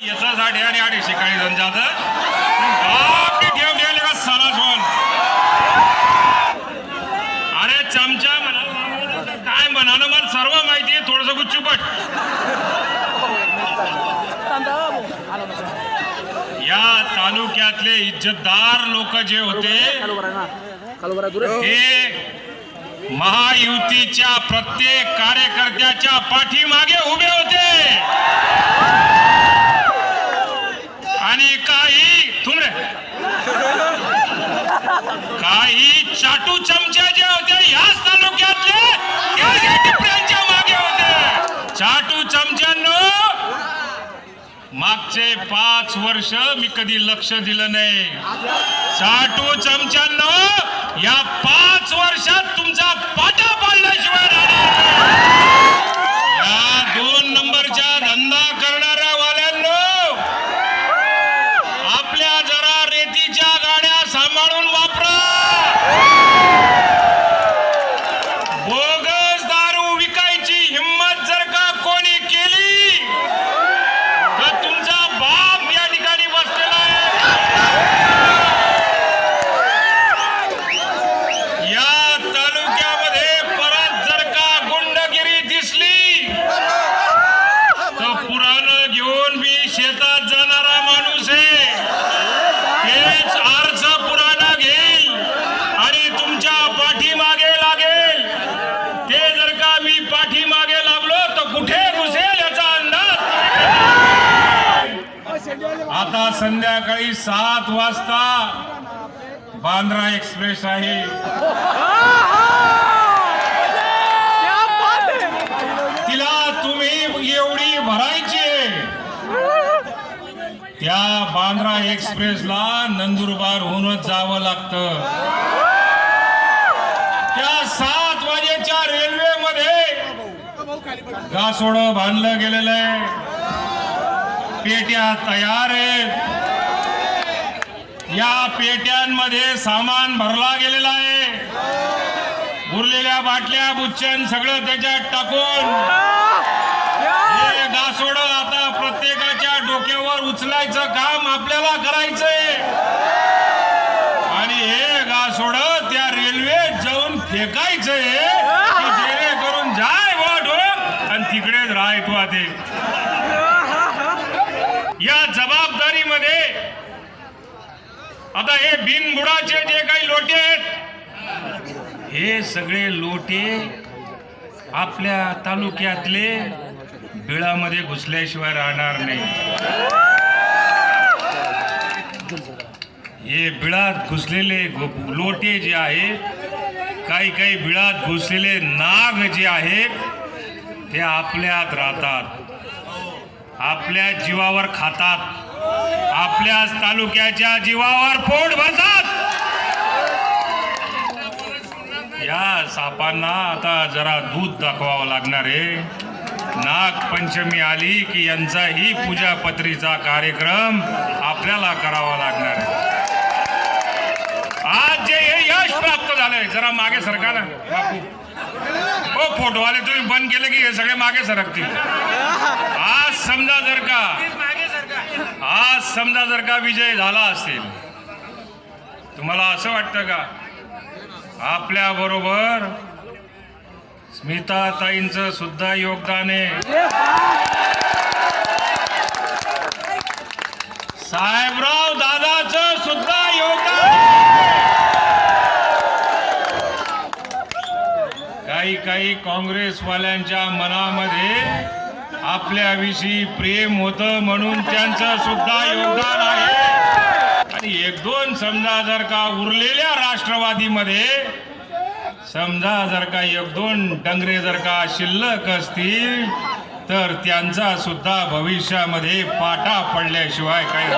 याचा आणि अडीचशे काही जण जात. का साला सोन अरे चमचा म्हणा काय मला सर्व माहिती आहे थोडस या तालुक्यातले इज्जतदार लोक जे होते ते महायुतीच्या प्रत्येक कार्यकर्त्याच्या पाठीमागे उभे होते. आणि काही तुमरे काही चाटू चमच्या जे होते याच तालुक्यातले टिपऱ्यांच्या मागे होते. चाटू चमच्यांनो मागचे पाच वर्ष मी कधी लक्ष दिलं नाही. चाटू चमच्यांनो या पाच वर्षात तुमचा पाटा पाडल्याशिवाय राहणार नाही. या दोन नंबरच्या धंदा करणाऱ्या वाल्यांनो आपल्या जरा रेतीच्या गाड्या सांभाळून वापरा बोगस दारू विकायची हिंमत जर का कोणी केली तर तुमचा बाप या ठिकाणी बसलेला आहे या तालुक्यामध्ये परत जर का गुंडगिरी दिसली तर पुराणं घेऊन मी शेतात जाणारा माणूस आहे तेच अर्ज पुराणा घेईल आणि तुमच्या पाठीमागे लागेल ते जर का मी पाठीमागे लागलो तर कुठे घुसेल याचा अंदाज आता संध्याकाळी सात वाजता बांद्रा एक्सप्रेस आहे. तिला तुम्ही एवढी भरायची आहे. त्या बांद्रा एक्सप्रेसला नंदुरबारहूनच जावं लागतं. त्या सात वाजेच्या रेल्वेमध्ये गासोड बांधलं गेलेलं आहे. पेट्या तयार आहेत. या पेट्यांमध्ये सामान भरला गेलेला आहे. उरलेल्या बाटल्या बुच्चन सगळं त्याच्यात टाकून. हे गासोड आता प्रत्येकाच्या डोक्यावर उचलायचं काम आपल्याला करायचंय. आणि हे गासोड त्या रेल्वेत जाऊन फेकायचंय जेणेकरून जाय वाढ हो, आणि तिकडेच राहायचो तू या जबाबदारीमध्ये आता हे बिनबुडाचे जे काही लोटे आहेत हे सगळे लोटे आपल्या तालुक्यातले बिळामध्ये घुसल्याशिवाय राहणार नाही. हे बिळात घुसलेले लोटे जे आहेत काही काही बिळात घुसलेले नाग जे आहेत ते आपल्यात राहतात. आपल्या जीवावर खातात. आपल्या तालुक्याच्या जीवावर पोट भरतात. या सापांना आता जरा दूध दाखवावं लागणार आहे. नागपंचमी आली की यांचाही पूजापत्रीचा कार्यक्रम आपल्याला करावा लागणार आहे. प्राप्त झालंय. जरा मागे सरका ना. हो फोटोवाले तुम्ही बंद केले की हे सगळे मागे सरकतील. आज समजा जर का आज समजा जर का विजय झाला असेल तुम्हाला असं वाटतं का? आपल्या बरोबर स्मिताताईंचं सुद्धा योगदान आहे. साहेबराव दादाचं सुद्धा योगदान काही काँग्रेसवाल्यांच्या मनामध्ये आपल्याविषयी प्रेम होतं म्हणून त्यांचं सुद्धा योगदान आहे. आणि एक दोन समजा जर का उरलेल्या राष्ट्रवादीमध्ये समजा जर का एक दोन डंगरे जर का शिल्लक असतील तर त्यांचा सुद्धा भविष्यामध्ये पाटा पडल्याशिवाय काही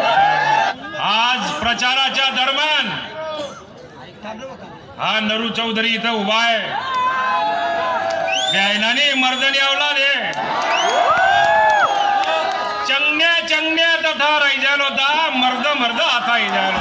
आज प्रचाराच्या दरम्यान हा नरू चौधरी इथं उभा आहे. गायनाने मर्दनी अवलाद आहे चंगण्या चंगण्या तथा रैजाल होता मर्द मर्द आता इजाल.